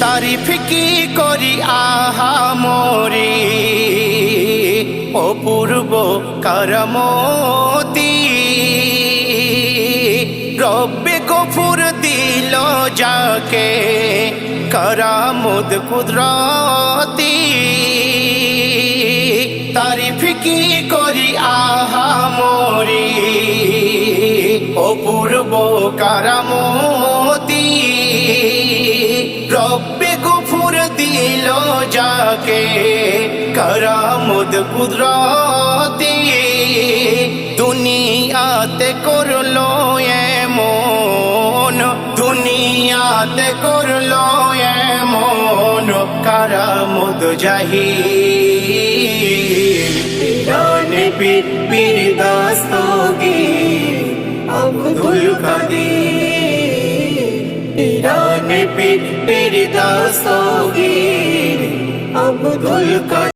তারিফ কি করি, আহা মোরে। অপূর্ব করমতি, রব্বে গফুর দিল যাকে, করামুদ কুদরতি। তারিফ কি করি, আহা মোরে। অপূর্ব কারামতি রব্বে গফুর দিল যাকে করামুদ কুদরতি দুনিয়াতে করল এমন, দুনিয়াতে করল এমন কারামুদ রানে পীর পীর কাদের রানে পীর পীর দাস্তগীর আব্দুল